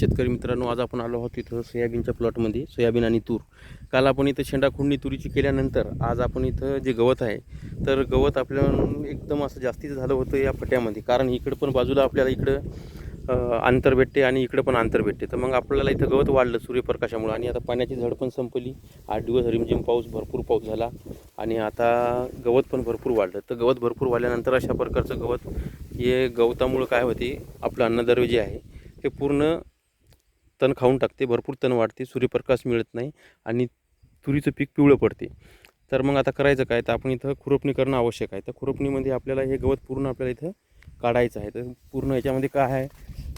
शेतकरी मित्रांनो आज आपण आलो आहोत इथं सोयाबीनच्या प्लॉटमध्ये सोयाबीन आणि तूर. काल आपण इथं शेंडा खुंडणी तुरीची केल्यानंतर आज आपण इथं जे गवत आहे तर गवत आपल्याला एकदम असं जास्तीचं झालं होतं या फट्यामध्ये. कारण इकडं पण बाजूला आपल्याला इकडं आंतर अंतर भेटते आणि इकडं पण अंतर भेटते. तर मग आपल्याला इथं गवत वाढलं सूर्यप्रकाशामुळे आणि आता पाण्याची झड पण संपली. आठ दिवस रिमझिम पाऊस भरपूर पाऊस झाला आणि आता गवत पण भरपूर वाढलं. तर गवत भरपूर वाढल्यानंतर अशा प्रकारचं गवत हे गवतामुळं काय होते आपलं अन्नद्रव्य जे आहे ते पूर्ण तण खाऊन टाकते भरपूर तण वाढते सूर्यप्रकाश मिळत नाही आणि तुरीचं पीक पिवळं पडते. तर मग आता करायचं काय? तर आपण इथं खुरपणी करणं आवश्यक आहे. तर खुरपणीमध्ये आपल्याला हे गवत पूर्ण आपल्याला इथं काढायचं आहे. तर पूर्ण याच्यामध्ये काय आहे?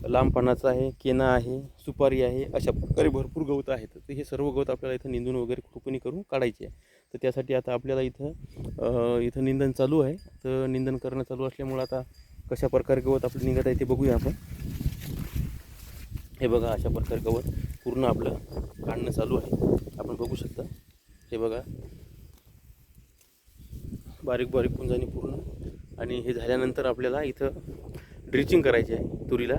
लांब पानाचं आहे केना आहे सुपारी आहे अशा प्रकारे भरपूर गवत आहेत. तर हे सर्व गवत आपल्याला इथं निंदून वगैरे खुरपणी करून काढायची आहे. तर त्यासाठी आता आपल्याला इथं इथं निंदन चालू आहे. तर निंदन करणं चालू असल्यामुळं आता कशा प्रकारे गवत आपलं निघत आहे ते बघूया आपण. हे बघा अशा प्रकारे गवत पूर्ण आपलं काढणं चालू आहे. आपण बघू शकता. हे बघा. बारीक बारीक पुंजाने पूर्ण. आणि हे झाल्यानंतर आपल्याला इथं ड्रिचिंग करायची आहे तुरीला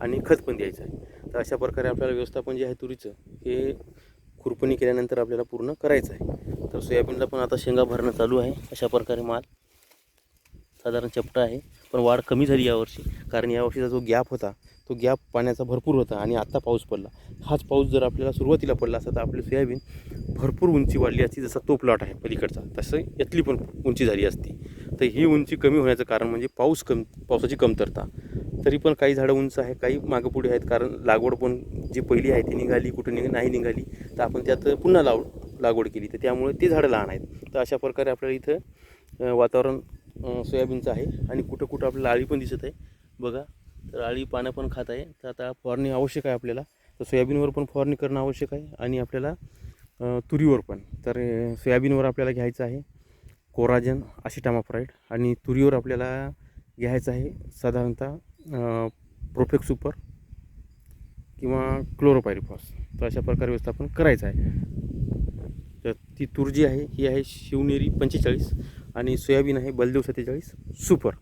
आणि खत पण द्यायचं आहे. तर अशा प्रकारे आपल्याला व्यवस्थापन जे आहे तुरीचं हे खुरपणी केल्यानंतर आपल्याला पूर्ण करायचं आहे. तर सोयाबीनला पण आता शेंगा भरणं चालू आहे. अशा प्रकारे माल साधारण चपटा आहे. पण वाढ कमी झाली यावर्षी. कारण यावर्षीचा जो गॅप होता तो गॅप पाण्याचा भरपूर होता आणि आत्ता पाऊस पडला. हाच पाऊस जर आपल्याला सुरुवातीला पडला असता तर आपली सोयाबीन भरपूर उंची वाढली असती जसा तो प्लॉट आहे पलीकडचा तसं यातली पण उंची झाली असती. तर ही उंची कमी होण्याचं कारण म्हणजे पाऊस कम पावसाची कमतरता. तरी पण काही झाडं उंच आहे काही मागं पुढे आहेत कारण लागवड पण जी पहिली आहे ती निघाली कुठं निघ नाही निघाली तर आपण त्यात पुन्हा लाव लागवड केली. तर त्यामुळे ते झाडं लहान आहेत. तर अशा प्रकारे आपल्याला इथं वातावरण सोयाबीनचं आहे आणि कुठं कुठं आपल्याला आळी पण दिसत आहे. बघा तर आळी पानं पण खात आहे. तर आता फवारणी आवश्यक आहे आपल्याला. तर सोयाबीनवर पण फवारणी करणं आवश्यक आहे आणि आपल्याला तुरीवर पण. तर सोयाबीनवर आपल्याला घ्यायचं आहे कोराजन असिटामाफ्राईड आणि तुरीवर आपल्याला घ्यायचं आहे साधारणतः प्रोफेक्स सुपर किंवा क्लोरोपायरिफॉस तर अशा प्रकारे व्यवस्थापन करायचं आहे. तर ती तूर जी आहे ही आहे शिवनेरी पंचेचाळीस आणि सोयाबीन आहे बलदेव सत्तेचाळीस सुपर.